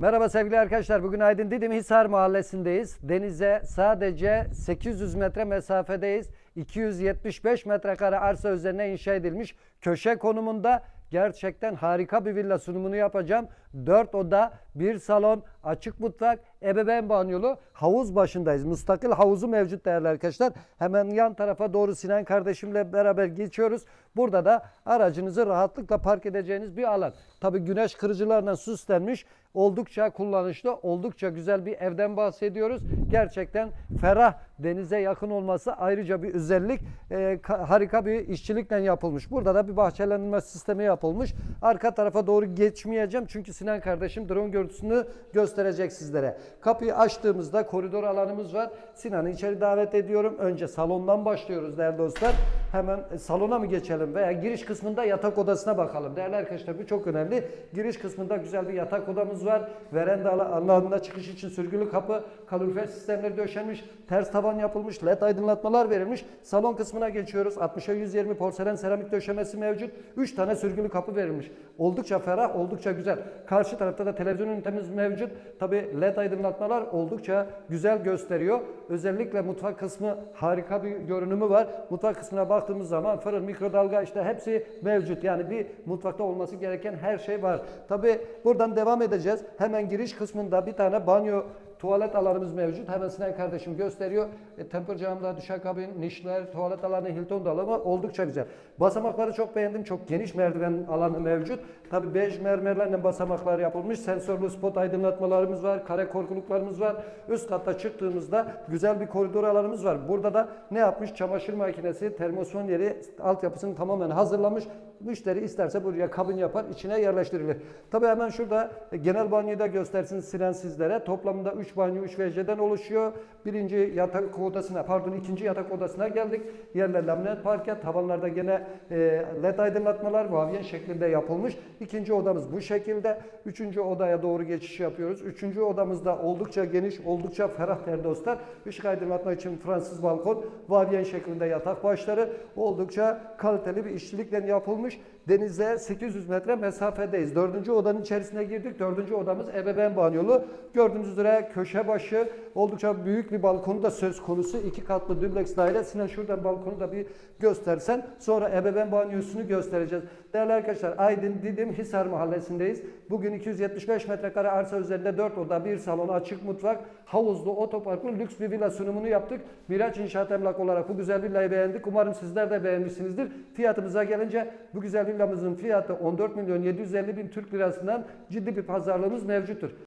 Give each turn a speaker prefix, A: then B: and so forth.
A: Merhaba sevgili arkadaşlar. Bugün Aydın Didim Hisar Mahallesi'ndeyiz. Denize sadece 800 metre mesafedeyiz. 275 metrekare arsa üzerine inşa edilmiş köşe konumunda gerçekten harika bir villa sunumunu yapacağım. 4 oda, 1 salon, açık mutfak, ebeveyn banyolu, havuz başındayız. Müstakil havuzu mevcut değerli arkadaşlar. Hemen yan tarafa doğru Sinan kardeşimle beraber geçiyoruz. Burada da aracınızı rahatlıkla park edeceğiniz bir alan. Tabii güneş kırıcılarla süslenmiş. Oldukça kullanışlı, oldukça güzel bir evden bahsediyoruz. Gerçekten ferah, denize yakın olması ayrıca bir özellik. Ka- harika bir işçilikle yapılmış. Burada da bir bahçelendirme sistemi yapılmış. Arka tarafa doğru geçmeyeceğim çünkü Sinan kardeşim drone görüntüsünü gösterecek sizlere. Kapıyı açtığımızda koridor alanımız var. Sinan'ı içeri davet ediyorum. Önce salondan başlıyoruz değerli dostlar. Hemen e, salona mı geçelim veya giriş kısmında yatak odasına bakalım. Değerli arkadaşlar bu çok önemli. Giriş kısmında güzel bir yatak odamız var. Veranda ala- alanına çıkış için sürgülü kapı, kalorifer sistemleri döşenmiş, ters tavan yapılmış, led aydınlatmalar verilmiş. Salon kısmına geçiyoruz. 60'a 120 porselen seramik döşemesi mevcut. 3 tane sürgülü kapı verilmiş. Oldukça ferah, oldukça güzel. Karşı tarafta da televizyon ünitemiz mevcut. Tabi led aydınlatmalar oldukça güzel gösteriyor. Özellikle mutfak kısmı harika bir görünümü var. Mutfak kısmına baktığımız zaman fırın, mikrodalga işte hepsi mevcut. Yani bir mutfakta olması gereken her şey var. Tabi buradan devam edeceğiz. Hemen giriş kısmında bir tane banyo Tuvalet alanımız mevcut. Hemen Sinan kardeşim gösteriyor. E, temper camda, duşakabin, nişler, tuvalet alanı, Hilton dolabı oldukça güzel. Basamakları çok beğendim. Çok geniş merdiven alanı mevcut. Tabi bej mermerlerle basamaklar yapılmış. Sensörlü spot aydınlatmalarımız var. Kare korkuluklarımız var. Üst katta çıktığımızda güzel bir koridor alanımız var. Burada da ne yapmış? Çamaşır makinesi, termosyon yeri altyapısını tamamen hazırlamış. Müşteri isterse buraya kabin yapar, içine yerleştirilir. Tabi hemen şurada e, genel banyoyu da göstersin Sinan sizlere. Toplamda 3 banyo, 3 WC'den oluşuyor. Birinci yatak odasına, pardon ikinci yatak odasına geldik. Yerler laminat parke, tavanlarda gene e, led aydınlatmalar vavyen şeklinde yapılmış. İkinci odamız bu şekilde. Üçüncü odaya doğru geçiş yapıyoruz. Üçüncü odamızda oldukça geniş, oldukça ferah değerli dostlar. Işık aydınlatma için Fransız balkon, vavyen şeklinde yatak başları. Oldukça kaliteli bir işçilikle yapılmış. Denize 800 metre mesafedeyiz. Dördüncü odanın içerisine girdik. Dördüncü odamız ebeveyn banyolu. Gördüğünüz üzere köşe başı oldukça büyük bir balkonu da söz konusu. İki katlı dübleks daire. Sinan şuradan balkonu da bir göstersen. Sonra ebeveyn banyosunu göstereceğiz. Değerli arkadaşlar Aydın Didim Hisar Mahallesi'ndeyiz. Bugün 275 metrekare arsa üzerinde 4 oda, 1 salon, açık mutfak, havuzlu, otoparklı lüks bir villa sunumunu yaptık. Miraç İnşaat Emlak olarak bu güzel villayı beğendik. Umarım sizler de beğenmişsinizdir. Fiyatımıza gelince bu güzel villamızın fiyatı 14 milyon 750 bin Türk lirasından ciddi bir pazarlığımız mevcuttur.